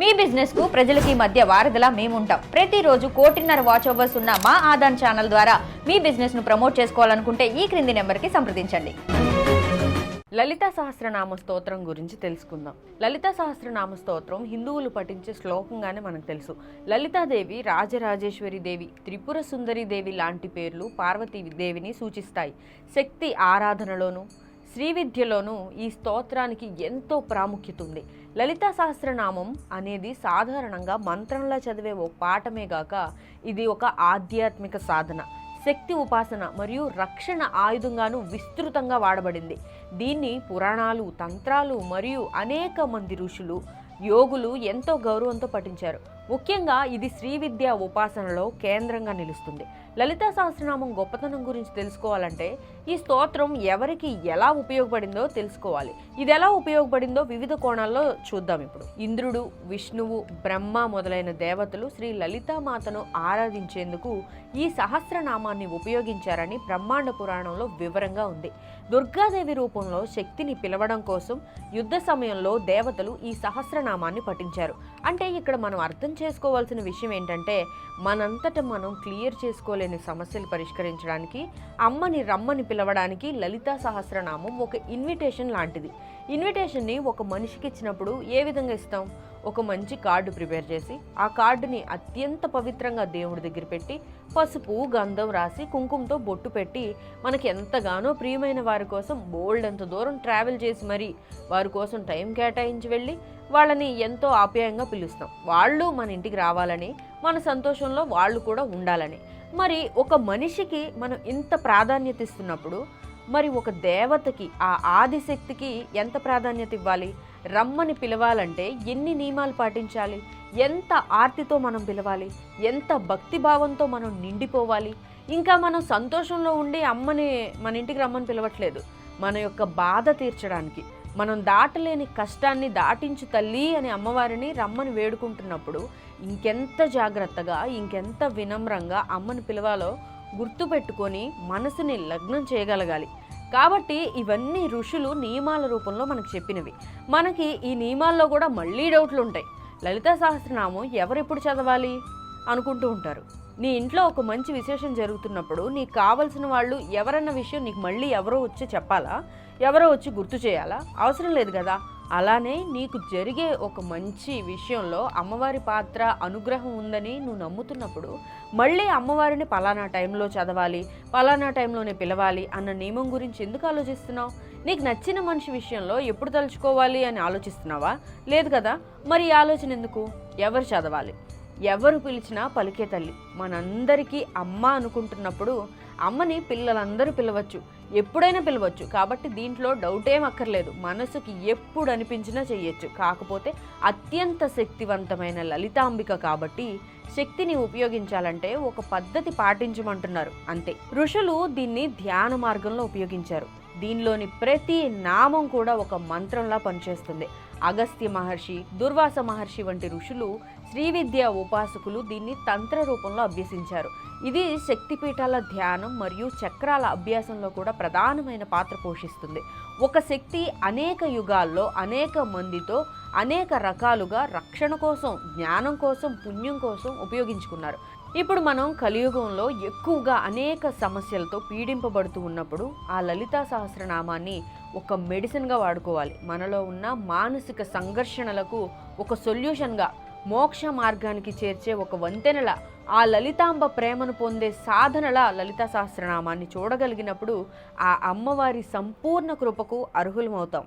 మీ బిజినెస్కు ప్రజలకి మధ్య వారధిలా మేముంటాం. ప్రతిరోజు కోటిన్నర వాచ్ అవర్స్ ఉన్న మా ఆదాన్ ఛానల్ ద్వారా మీ బిజినెస్ను ప్రమోట్ చేసుకోవాలనుకుంటే ఈ క్రింది నెంబర్కి సంప్రదించండి. లలిత సహస్రనామ స్తోత్రం గురించి తెలుసుకుందాం. లలిత సహస్రనామ స్తోత్రం హిందువులు పఠించే శ్లోకంగానే మనకు తెలుసు. లలితాదేవి రాజరాజేశ్వరి దేవి త్రిపుర సుందరి దేవి లాంటి పేర్లు పార్వతీ దేవిని సూచిస్తాయి. శక్తి ఆరాధనలోను శ్రీ విద్యలోనూ ఈ స్తోత్రానికి ఎంతో ప్రాముఖ్యత ఉంది. లలితా సహస్రనామం అనేది సాధారణంగా మంత్రంలో చదివే ఓ పాఠమే గాక ఇది ఒక ఆధ్యాత్మిక సాధన శక్తి ఉపాసన మరియు రక్షణ ఆయుధంగాను విస్తృతంగా వాడబడింది. దీన్ని పురాణాలు తంత్రాలు మరియు అనేక మంది ఋషులు యోగులు ఎంతో గౌరవంతో పఠించారు. ముఖ్యంగా ఇది శ్రీ విద్య ఉపాసనలో కేంద్రంగా నిలుస్తుంది. లలితా సహస్రనామం గొప్పతనం గురించి తెలుసుకోవాలంటే ఈ స్తోత్రం ఎవరికి ఎలా ఉపయోగపడిందో తెలుసుకోవాలి. ఇది ఎలా ఉపయోగపడిందో వివిధ కోణాల్లో చూద్దాం ఇప్పుడు. ఇంద్రుడు విష్ణువు బ్రహ్మ మొదలైన దేవతలు శ్రీ లలితామాతను ఆరాధించేందుకు ఈ సహస్రనామాన్ని ఉపయోగించారని బ్రహ్మాండ పురాణంలో వివరంగా ఉంది. దుర్గాదేవి రూపంలో శక్తిని పిలవడం కోసం యుద్ధ సమయంలో దేవతలు ఈ సహస్రనామాన్ని పఠించారు. అంటే ఇక్కడ మనం అర్థం చేసుకోవాల్సిన విషయం ఏంటంటే మనంతట మనం క్లియర్ చేసుకోలేని సమస్యలు పరిష్కరించడానికి అమ్మని రమ్మని పిలవడానికి లలితా సహస్రనామం ఒక ఇన్విటేషన్ లాంటిది. ఇన్విటేషన్ని ఒక మనిషికి ఇచ్చినప్పుడు ఏ విధంగా ఇస్తాం? ఒక మంచి కార్డు ప్రిపేర్ చేసి ఆ కార్డుని అత్యంత పవిత్రంగా దేవుడి దగ్గర పెట్టి పసుపు గంధం రాసి కుంకుమతో బొట్టు పెట్టి మనకి ఎంతగానో ప్రియమైన వారి కోసం బోల్డ్ ఎంత దూరం ట్రావెల్ చేసి మరీ వారి కోసం టైం కేటాయించి వెళ్ళి వాళ్ళని ఎంతో ఆప్యాయంగా పిలుస్తాం. వాళ్ళు మన ఇంటికి రావాలని మన సంతోషంలో వాళ్ళు కూడా ఉండాలని. మరి ఒక మనిషికి మనం ఇంత ప్రాధాన్యత ఇస్తున్నప్పుడు మరి ఒక దేవతకి ఆ ఆదిశక్తికి ఎంత ప్రాధాన్యత ఇవ్వాలి? రమ్మని పిలవాలంటే ఎన్ని నియమాలు పాటించాలి? ఎంత ఆర్తితో మనం పిలవాలి? ఎంత భక్తి భావంతో మనం నిండిపోవాలి? ఇంకా మనం సంతోషంలో ఉండి అమ్మని మన ఇంటికి రమ్మని పిలవట్లేదు. మన యొక్క బాధ తీర్చడానికి మనం దాటలేని కష్టాన్ని దాటించు తల్లి అని అమ్మవారిని రమ్మని వేడుకుంటున్నప్పుడు ఇంకెంత జాగ్రత్తగా ఇంకెంత వినమ్రంగా అమ్మని పిలవాలో గుర్తుపెట్టుకొని మనసుని లగ్నం చేయగలగాలి. కాబట్టి ఇవన్నీ ఋషులు నియమాల రూపంలో మనకు చెప్పినవి. మనకి ఈ నియమాల్లో కూడా మళ్ళీ డౌట్లు ఉంటాయి లలితా సహస్రనామం ఎవరెప్పుడు చదవాలి? అనుకుంటూ ఉంటారు. నీ ఇంట్లో ఒక మంచి విశేషం జరుగుతున్నప్పుడు నీకు కావలసిన వాళ్ళు ఎవరన్న విషయం నీకు మళ్ళీ ఎవరో వచ్చి చెప్పాలా? ఎవరో వచ్చి గుర్తు చేయాలా? అవసరం లేదు కదా. అలానే నీకు జరిగే ఒక మంచి విషయంలో అమ్మవారి పాత్ర అనుగ్రహం ఉందని నువ్వు నమ్ముతున్నప్పుడు మళ్ళీ అమ్మవారిని పలానా టైంలో చదవాలి పలానా టైంలోనే పిలవాలి అన్న నియమం గురించి ఎందుకు ఆలోచిస్తున్నావు? నీకు నచ్చిన మనిషి విషయంలో ఎప్పుడు తలుచుకోవాలి అని ఆలోచిస్తున్నావా? లేదు కదా. మరి ఈ ఆలోచన ఎందుకు? ఎవరు చదవాలి? ఎవరు పిలిచినా పలికే తల్లి. మనందరికీ అమ్మ అనుకుంటున్నప్పుడు అమ్మని పిల్లలందరూ పిలవచ్చు. ఎప్పుడైనా పిలవచ్చు. కాబట్టి దీంట్లో డౌట్ ఏం అక్కర్లేదు. మనసుకి ఎప్పుడు అనిపించినా చెయ్యొచ్చు. కాకపోతే అత్యంత శక్తివంతమైన లలితాంబిక కాబట్టి శక్తిని ఉపయోగించాలంటే ఒక పద్ధతి పాటించమంటున్నారు. అంతే. ఋషులు దీన్ని ధ్యాన మార్గంలో ఉపయోగించారు. దీనిలోని ప్రతి నామం కూడా ఒక మంత్రంలా పనిచేస్తుంది. అగస్త్య మహర్షి దుర్వాస మహర్షి వంటి ఋషులు శ్రీవిద్య ఉపాసకులు దీన్ని తంత్ర రూపంలో అభ్యసించారు. ఇది శక్తిపీఠాల ధ్యానం మరియు చక్రాల అభ్యాసంలో కూడా ప్రధానమైన పాత్ర పోషిస్తుంది. ఒక శక్తి అనేక యుగాల్లో అనేక మందితో అనేక రకాలుగా రక్షణ కోసం జ్ఞానం కోసం పుణ్యం కోసం ఉపయోగించుకున్నారు. ఇప్పుడు మనం కలియుగంలో ఎక్కువగా అనేక సమస్యలతో పీడింపబడుతూ ఉన్నప్పుడు ఆ లలితా సహస్రనామాన్ని ఒక మెడిసిన్గా వాడుకోవాలి. మనలో ఉన్న మానసిక సంఘర్షణలకు ఒక సొల్యూషన్గా మోక్ష మార్గానికి చేర్చే ఒక వంతెనల ఆ లలితాంబ ప్రేమను పొందే సాధనల లలితా సహస్రనామాన్ని చూడగలిగినప్పుడు ఆ అమ్మవారి సంపూర్ణ కృపకు అర్హులమవుతాం.